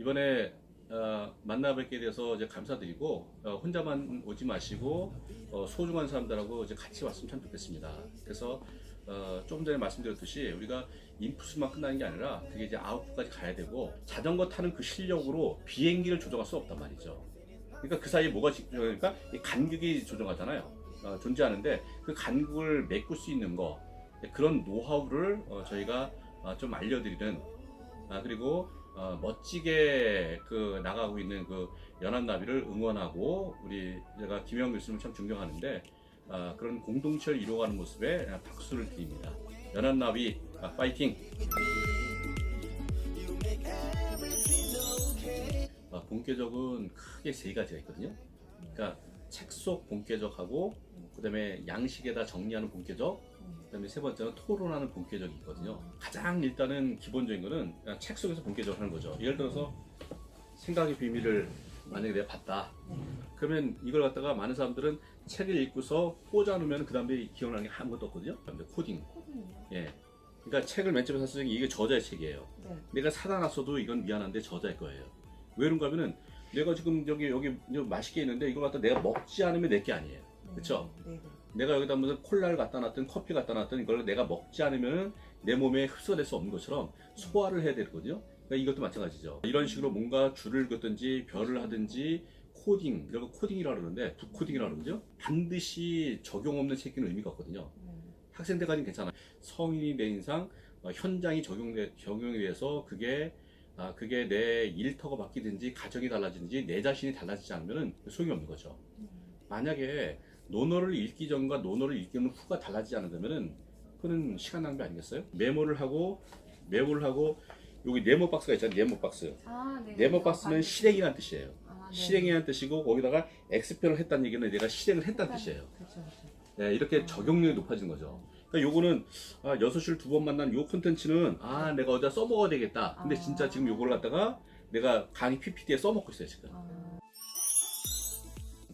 이번에 어, 만나 뵙게 돼서 이제 감사드리고 어, 혼자만 오지 마시고 어, 소중한 사람들하고 이제 같이 왔으면 참 좋겠습니다. 그래서 어, 조금 전에 말씀드렸듯이 우리가 인풋만 끝나는 게 아니라 그게 이제 아웃풋까지 가야 되고 자전거 타는 그 실력으로 비행기를 조종할 수 없단 말이죠. 그러니까 그 사이에 뭐가 이 간격이 조정하잖아요. 어, 존재하는데 그 간격을 메꿀 수 있는 거 그런 노하우를 어, 저희가 어, 좀 알려드리는 아, 그리고 어, 멋지게 그 나가고 있는 그 연합나비를 응원하고 우리 제가 김영 교수님을 참 존경하는데 아, 그런 공동체를 이루어가는 모습에 박수를 드립니다. 연합나비 아, 파이팅! 아, 본계적은 크게 세 가지가 있거든요. 그러니까 책 속 본계적하고 그다음에 양식에다 정리하는 본계적, 그다음에 세 번째는 토론하는 본계적이 있거든요. 가장 일단은 기본적인 거는 그냥 책 속에서 본계적 하는 거죠. 예를 들어서 생각의 비밀을 만약에 내가 봤다. 그러면 이걸 갖다가 많은 사람들은 책을 읽고서 꽂아 놓으면 그 다음에 기억나는 게 아무것도 없거든요. 그다음에 코딩. 코딩이요? 예. 그러니까 책을 맨 처음에 샀을 때 이게 저자의 책이에요. 네. 내가 사다 놨어도 이건 미안한데 저자일 거예요. 왜 그런가 하면은 내가 지금 여기 여기 좀 맛있게 있는데 이걸 갖다 내가 먹지 않으면 내 게 아니에요. 그쵸? 네. 네. 내가 여기다 무슨 콜라를 갖다 놨든 커피 갖다 놨든 이걸 내가 먹지 않으면 내 몸에 흡수가 될수 없는 것처럼 소화를 해야 되거든요. 그러니까 이것도 마찬가지죠. 이런 식으로 뭔가 줄을 긋든지 별을 하든지 코딩, 이런 거 코딩이라고 그러는데 부코딩이라고 그러죠. 반드시 적용 없는 책기는 의미가 없거든요. 네. 학생 때까지는 괜찮아. 성인이 된 이상 어, 현장이 적용돼 적용에 의해서 그게 아, 그게 내 일터가 바뀌든지 가정이 달라지든지 내 자신이 달라지지 않으면 소용이 없는 거죠. 음. 만약에 논어를 읽기 전과 논어를 읽기 후가 달라지지 않는다면은 그는 시간 낭비 아니겠어요? 메모를 하고 메모를 하고 여기 네모 박스가 있잖아요. 네모 박스. 아, 네. 네모 박스는 실행이라는 뜻이에요. 아, 네. 실행이라는 뜻이고 거기다가 엑스표를 했다는 얘기는 내가 실행을 했다는 뜻이에요. 그렇죠, 그렇죠. 네, 이렇게 적용력이 높아지는 거죠. 그러니까 요거는 아, 6시를 두 번 만난 요 콘텐츠는 아 내가 어디다 써먹어야 되겠다. 근데 아. 진짜 지금 요걸 갖다가 내가 강의 PPT에 써먹고 있어요 지금. 아,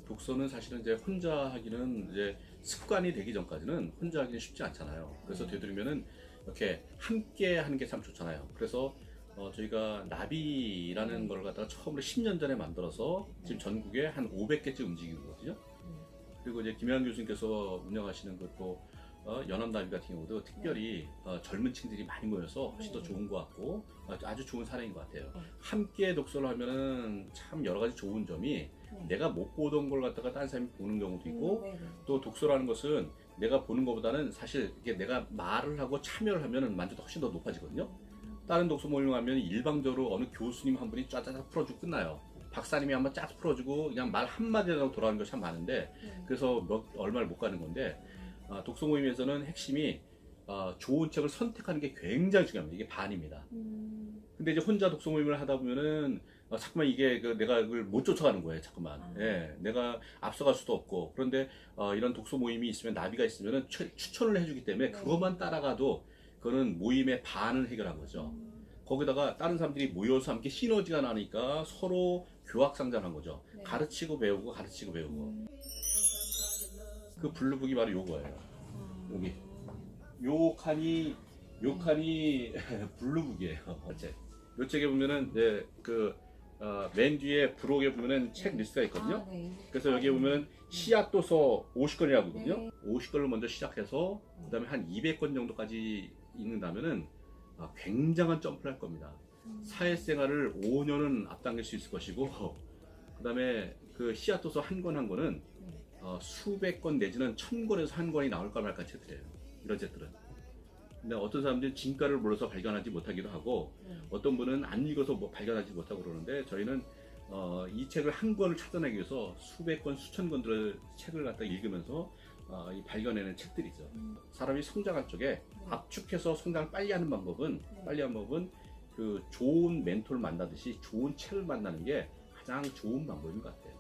독서는 사실은 이제 혼자 하기는 이제 습관이 되기 전까지는 혼자 하기는 쉽지 않잖아요. 그래서 네. 되도록이면은 이렇게 함께 하는 게 참 좋잖아요. 그래서 어, 저희가 나비라는 네. 걸 갖다가 처음으로 10년 전에 만들어서 지금 전국에 한 500개째 움직이고 있거든요. 네. 그리고 이제 김현 교수님께서 운영하시는 그또 어, 연합나비 같은 경우도 특별히 어, 젊은 층들이 많이 모여서 훨씬 더 네. 좋은 것 같고 어, 아주 좋은 사례인 것 같아요. 네. 함께 독서를 하면은 참 여러 가지 좋은 점이 네. 내가 못 보던 걸 갖다가 다른 사람이 보는 경우도 있고 음, 네, 네. 또 독서라는 것은 내가 보는 것보다는 사실 이게 내가 말을 하고 참여를 하면은 만족도 훨씬 더 높아지거든요. 다른 독서 모임 가면 일방적으로 어느 교수님 한 분이 쫙쫙 풀어주고 끝나요. 박사님이 한번 쫙 풀어주고 그냥 말 한마디 하고 돌아가는 거참 많은데 네. 그래서 몇, 얼마를 못 가는 건데 아, 독서 모임에서는 핵심이 아, 좋은 책을 선택하는 게 굉장히 중요합니다. 이게 반입니다. 음, 근데 이제 혼자 독서 모임을 하다 보면은 어, 자꾸만 이게 그 내가 그걸 못 쫓아가는 거예요. 자꾸만. 아. 예, 내가 앞서갈 수도 없고 그런데 어, 이런 독서 모임이 있으면 나비가 있으면은 추, 추천을 해주기 때문에 네. 그것만 따라가도 그거는 모임의 반을 해결한 거죠. 음, 거기다가 다른 사람들이 모여서 함께 시너지가 나니까 서로 교학상장한 거죠. 네. 가르치고 배우고 가르치고 배우고 음, 그 블루북이 바로 요거예요. 아, 여기. 요 칸이 요 칸이 블루북이에요. 어째. 요 책에 보면은 이제 그 맨 뒤에 부록에 보면은 책 리스트가 있거든요. 아, 네. 그래서 여기 보면은 씨앗 도서 50권이라고 있거든요. 네. 50권을 먼저 시작해서 그다음에 한 200권 정도까지 읽는다면은 아, 굉장한 점프를 할 겁니다. 음, 사회생활을 5년은 앞당길 수 있을 것이고 그다음에 그 씨앗 도서 한 권 한 권은 네. 어, 수백 권 내지는 천 권에서 한 권이 나올까 말까 책들이에요. 이런 책들은. 근데 어떤 사람들은 진가를 몰라서 발견하지 못하기도 하고 네. 어떤 분은 안 읽어서 뭐 발견하지 못하고 그러는데 저희는 어, 이 책을 한 권을 찾아내기 위해서 수백 권, 수천 권들을 책을 갖다 읽으면서 어, 이 발견해낸 책들이죠. 음, 사람이 성장할 적에 네. 압축해서 성장을 빨리 하는 방법은 네. 빨리 하는 방법은 그 좋은 멘토를 만나듯이 좋은 책을 만나는 게 가장 좋은 방법인 것 같아요.